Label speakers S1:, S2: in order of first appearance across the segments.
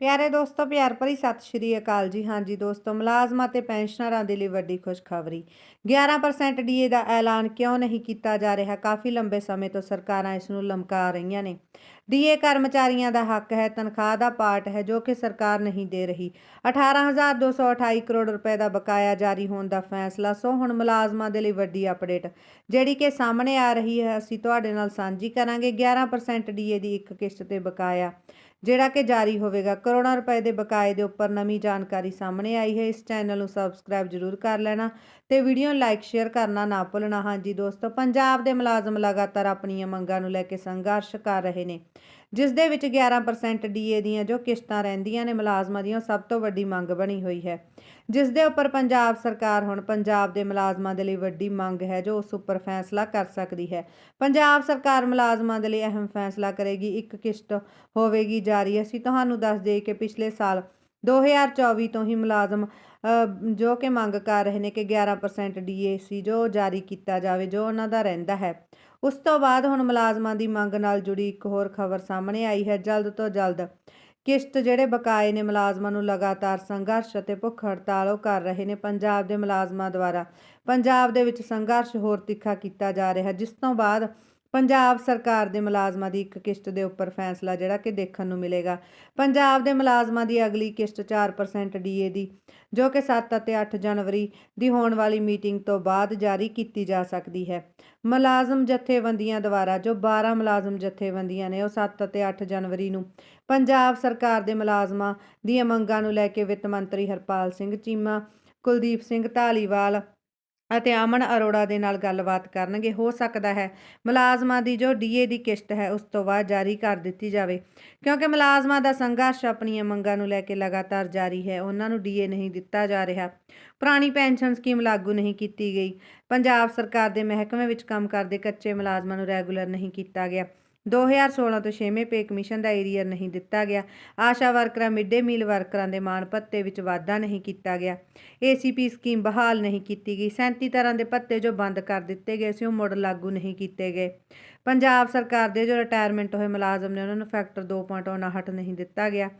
S1: ਪਿਆਰੇ ਦੋਸਤੋ, ਪਿਆਰ ਭਰੀ ਸਤਿ ਸ਼੍ਰੀ ਅਕਾਲ ਜੀ। ਹਾਂਜੀ ਦੋਸਤੋ, ਮੁਲਾਜ਼ਮਾਂ ਤੇ ਪੈਨਸ਼ਨਰਾਂ ਦੇ ਲਈ ਵੱਡੀ ਖੁਸ਼ਖਬਰੀ। 11% ਡੀਏ ਦਾ ਐਲਾਨ ਕਿਉਂ ਨਹੀਂ ਕੀਤਾ ਜਾ ਰਿਹਾ? ਕਾਫੀ ਲੰਬੇ ਸਮੇਂ ਤੋਂ ਸਰਕਾਰਾਂ ਇਸ ਨੂੰ ਲਮਕਾ ਰਹੀਆਂ ਨੇ। ਡੀਏ ਕਰਮਚਾਰੀਆਂ ਦਾ ਹੱਕ ਹੈ, ਤਨਖਾਹ ਦਾ ਪਾਰਟ ਹੈ, ਜੋ ਕਿ ਸਰਕਾਰ ਨਹੀਂ ਦੇ ਰਹੀ। 18228 ਕਰੋੜ ਰੁਪਏ ਦਾ ਬਕਾਇਆ ਜਾਰੀ ਹੋਣ ਦਾ ਫੈਸਲਾ, ਸੋ ਹੁਣ ਮੁਲਾਜ਼ਮਾਂ ਦੇ ਲਈ ਵੱਡੀ ਅਪਡੇਟ। ਜਿਹੜੀ ਕਿ ਸਾਹਮਣੇ ਆ ਰਹੀ ਹੈ, ਅਸੀਂ ਤੁਹਾਡੇ ਨਾਲ ਸਾਂਝੀ ਕਰਾਂਗੇ। 11% ਡੀਏ ਦੀ ਇੱਕ ਕਿਸ਼ਤ ਤੇ ਬਕਾਇਆ। ਜਿਹੜਾ ਕਿ ਜਾਰੀ ਹੋਵੇਗਾ। ਕਰੋੜਾਂ ਰੁਪਏ ਦੇ ਬਕਾਏ ਦੇ ਉੱਪਰ ਨਵੀਂ ਜਾਣਕਾਰੀ ਸਾਹਮਣੇ ਆਈ ਹੈ। ਇਸ ਚੈਨਲ ਨੂੰ ਸਬਸਕ੍ਰਾਈਬ ਜ਼ਰੂਰ ਕਰ ਲੈਣਾ ਤੇ ਵੀਡੀਓ ਨੂੰ ਲਾਈਕ, ਸ਼ੇਅਰ ਕਰਨਾ ਨਾ ਭੁੱਲਣਾ। ਹਾਂਜੀ ਦੋਸਤੋ, ਪੰਜਾਬ ਦੇ ਮੁਲਾਜ਼ਮ ਲਗਾਤਾਰ ਆਪਣੀਆਂ ਮੰਗਾਂ ਨੂੰ ਲੈ ਕੇ ਸੰਘਰਸ਼ ਕਰ ਰਹੇ ਨੇ। ਜਿਸ ਦੇ ਵਿੱਚ 11% ਡੀਏ ਦੀਆਂ ਜੋ ਕਿਸ਼ਤਾਂ ਰਹਿੰਦੀਆਂ ਨੇ ਮੁਲਾਜ਼ਮਾਂ ਦੀਆਂ, ਉਹ ਸਭ ਤੋਂ ਵੱਡੀ ਮੰਗ ਬਣੀ ਹੋਈ ਹੈ। ਜਿਸ ਦੇ ਉੱਪਰ ਪੰਜਾਬ ਸਰਕਾਰ ਹੁਣ ਪੰਜਾਬ ਦੇ ਮੁਲਾਜ਼ਮਾਂ ਦੇ ਲਈ ਵੱਡੀ ਮੰਗ ਹੈ, ਜੋ ਉਸ ਉੱਪਰ ਫੈਸਲਾ ਕਰ ਸਕਦੀ ਹੈ। ਪੰਜਾਬ ਸਰਕਾਰ ਮੁਲਾਜ਼ਮਾਂ ਦੇ ਲਈ ਅਹਿਮ ਫੈਸਲਾ ਕਰੇਗੀ, ਇੱਕ ਕਿਸ਼ਤ ਹੋਵੇਗੀ ਜਾਰੀ। ਅਸੀਂ ਤੁਹਾਨੂੰ ਦੱਸ ਦੇਈਏ ਕਿ ਪਿਛਲੇ ਸਾਲ 2024 ਤੋਂ ਹੀ ਮੁਲਾਜ਼ਮ ਜੋ ਕਿ ਮੰਗ ਕਰ ਰਹੇ ਨੇ ਕਿ 11% ਡੀਏਸੀ ਜੋ ਜਾਰੀ ਕੀਤਾ ਜਾਵੇ, ਜੋ ਉਹਨਾਂ ਦਾ ਰਹਿੰਦਾ ਹੈ। ਉਸ ਤੋਂ ਬਾਅਦ ਹੁਣ ਮੁਲਾਜ਼ਮਾਂ ਦੀ ਮੰਗ ਨਾਲ ਜੁੜੀ ਇੱਕ ਹੋਰ ਖਬਰ ਸਾਹਮਣੇ ਆਈ ਹੈ। ਜਲਦ ਤੋਂ ਜਲਦ ਕਿਸ਼ਤ ਜਿਹੜੇ ਬਕਾਏ ਨੇ ਮੁਲਾਜ਼ਮਾਂ ਨੂੰ ਲਗਾਤਾਰ ਸੰਘਰਸ਼ ਅਤੇ ਭੁੱਖ ਹੜਤਾਲ ਉਹ ਕਰ ਰਹੇ ਨੇ। ਪੰਜਾਬ ਦੇ ਮੁਲਾਜ਼ਮਾਂ ਦੁਆਰਾ ਪੰਜਾਬ ਦੇ ਵਿੱਚ ਸੰਘਰਸ਼ ਹੋਰ ਤਿੱਖਾ ਕੀਤਾ ਜਾ ਰਿਹਾ, ਜਿਸ ਤੋਂ ਬਾਅਦ ਪੰਜਾਬ ਸਰਕਾਰ ਦੇ ਮੁਲਾਜ਼ਮਾਂ ਦੀ ਇੱਕ ਕਿਸ਼ਤ ਦੇ ਉੱਪਰ ਫੈਸਲਾ ਜਿਹੜਾ ਕਿ ਦੇਖਣ ਨੂੰ ਮਿਲੇਗਾ। ਪੰਜਾਬ ਦੇ ਮੁਲਾਜ਼ਮਾਂ ਦੀ ਅਗਲੀ ਕਿਸ਼ਤ 4% ਡੀਏ ਦੀ, ਜੋ ਕਿ 7 ਅਤੇ 8 ਜਨਵਰੀ ਦੀ ਹੋਣ ਵਾਲੀ ਮੀਟਿੰਗ ਤੋਂ ਬਾਅਦ ਜਾਰੀ ਕੀਤੀ ਜਾ ਸਕਦੀ ਹੈ। ਮੁਲਾਜ਼ਮ ਜਥੇਬੰਦੀਆਂ ਦੁਆਰਾ ਜੋ 12 ਮੁਲਾਜ਼ਮ ਜਥੇਬੰਦੀਆਂ ਨੇ ਉਹ 7 ਅਤੇ 8 ਜਨਵਰੀ ਨੂੰ ਪੰਜਾਬ ਸਰਕਾਰ ਦੇ ਮੁਲਾਜ਼ਮਾਂ ਦੀਆਂ ਮੰਗਾਂ ਨੂੰ ਲੈ ਕੇ ਵਿੱਤ ਮੰਤਰੀ ਹਰਪਾਲ ਸਿੰਘ ਚੀਮਾ, ਕੁਲਦੀਪ ਸਿੰਘ ਢਾਲੀਵਾਲ ਅਤੇ ਅਮਨ ਅਰੋੜਾ ਦੇ ਨਾਲ ਗੱਲਬਾਤ ਕਰਨਗੇ। ਹੋ ਸਕਦਾ ਹੈ ਮੁਲਾਜ਼ਮਾਂ ਦੀ ਜੋ ਡੀਏ ਦੀ ਕਿਸ਼ਤ ਹੈ, ਉਸ ਤੋਂ ਬਾਅਦ ਜਾਰੀ ਕਰ ਦਿੱਤੀ ਜਾਵੇ। ਕਿਉਂਕਿ ਮੁਲਾਜ਼ਮਾਂ ਦਾ ਸੰਘਰਸ਼ ਆਪਣੀਆਂ ਮੰਗਾਂ ਨੂੰ ਲੈ ਕੇ ਲਗਾਤਾਰ ਜਾਰੀ ਹੈ। ਉਹਨਾਂ ਨੂੰ ਡੀਏ ਨਹੀਂ ਦਿੱਤਾ ਜਾ ਰਿਹਾ। ਪੁਰਾਣੀ ਪੈਨਸ਼ਨ ਸਕੀਮ ਲਾਗੂ ਨਹੀਂ ਕੀਤੀ ਗਈ। ਪੰਜਾਬ ਸਰਕਾਰ ਦੇ ਮਹਿਕਮੇ ਵਿੱਚ ਕੰਮ ਕਰਦੇ ਕੱਚੇ ਮੁਲਾਜ਼ਮਾਂ ਨੂੰ ਰੈਗੂਲਰ ਨਹੀਂ ਕੀਤਾ ਗਿਆ। 2016 ਤੋਂ 6ਵੇਂ ਪੇ ਕਮਿਸ਼ਨ ਦਾ ਏਰੀਅਰ ਨਹੀਂ ਦਿੱਤਾ ਗਿਆ। ਆਸ਼ਾ ਵਰਕਰਾਂ ਮਿਡ-ਡੇ ਮੀਲ ਵਰਕਰਾਂ ਦੇ ਮਾਣ ਭੱਤੇ ਵਿੱਚ ਵਾਧਾ ਨਹੀਂ ਕੀਤਾ ਗਿਆ। ਏਸੀਪੀ ਸਕੀਮ ਬਹਾਲ ਨਹੀਂ ਕੀਤੀ ਗਈ। 37 ਤਰ੍ਹਾਂ ਦੇ ਭੱਤੇ ਜੋ ਬੰਦ ਕਰ ਦਿੱਤੇ ਗਏ ਸੀ, ਉਹ ਮੁੜ ਲਾਗੂ ਨਹੀਂ ਕੀਤੇ ਗਏ। ਪੰਜਾਬ ਸਰਕਾਰ ਦੇ ਜੋ ਰਿਟਾਇਰਮੈਂਟ ਹੋਏ ਮੁਲਾਜ਼ਮ ਨੇ, ਉਹਨਾਂ ਨੂੰ ਫੈਕਟਰ 2.59 ਨਹੀਂ ਦਿੱਤਾ ਗਿਆ।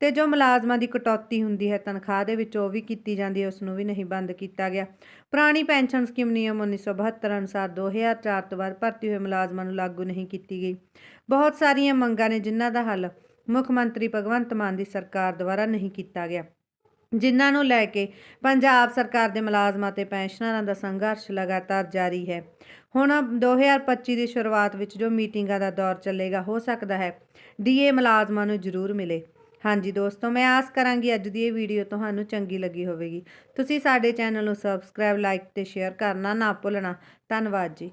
S1: ਤੇ ਜੋ ਮੁਲਾਜ਼ਮਾਂ ਦੀ ਕਟੌਤੀ ਹੁੰਦੀ ਹੈ, ਤਨਖਾਹ ਦੇ ਵਿੱਚ ਉਹ ਵੀ ਕੀਤੀ ਜਾਂਦੀ ਹੈ ਉਸ ਨੂੰ ਵੀ ਨਹੀਂ ਬੰਦ ਕੀਤਾ ਗਿਆ। ਪੁਰਾਣੀ ਪੈਨਸ਼ਨ ਸਕੀਮ ਨਿਯਮ 1972 ਅਨੁਸਾਰ 2004 ਤੋਂ ਬਾਅਦ ਭਰਤੀ ਹੋਏ ਮੁਲਾਜ਼ਮਾਂ ਨੂੰ ਲਾਗੂ ਨਹੀਂ ਕੀਤੀ ਗਈ। ਬਹੁਤ ਸਾਰੀਆਂ ਮੰਗਾਂ ਨੇ, ਜਿਨ੍ਹਾਂ ਦਾ ਹੱਲ ਮੁੱਖ ਮੰਤਰੀ ਭਗਵੰਤ ਮਾਨ ਦੀ ਸਰਕਾਰ ਦੁਆਰਾ ਨਹੀਂ ਕੀਤਾ ਗਿਆ। ਜਿਨ੍ਹਾਂ ਨੂੰ ਲੈ ਕੇ ਪੰਜਾਬ ਸਰਕਾਰ ਦੇ ਮੁਲਾਜ਼ਮਾਂ ਤੇ ਪੈਨਸ਼ਨਰਾਂ ਦਾ ਸੰਘਰਸ਼ ਲਗਾਤਾਰ ਜਾਰੀ ਹੈ। ਹੁਣ 2025 ਦੀ ਸ਼ੁਰੂਆਤ ਵਿੱਚ ਜੋ ਮੀਟਿੰਗਾਂ ਦਾ ਦੌਰ ਚੱਲੇਗਾ, ਹੋ ਸਕਦਾ ਹੈ ਡੀਏ ਮੁਲਾਜ਼ਮਾਂ ਨੂੰ ਜ਼ਰੂਰ ਮਿਲੇ। ਹਾਂਜੀ ਦੋਸਤੋ, ਮੈਂ ਆਸ ਕਰਾਂਗੀ ਅੱਜ ਦੀ ਇਹ ਵੀਡੀਓ ਤੁਹਾਨੂੰ ਚੰਗੀ ਲੱਗੀ ਹੋਵੇਗੀ। ਤੁਸੀਂ ਸਾਡੇ ਚੈਨਲ ਨੂੰ ਸਬਸਕ੍ਰਾਈਬ, ਲਾਈਕ ਤੇ ਸ਼ੇਅਰ ਕਰਨਾ ਨਾ ਭੁੱਲਣਾ। ਧੰਨਵਾਦ ਜੀ।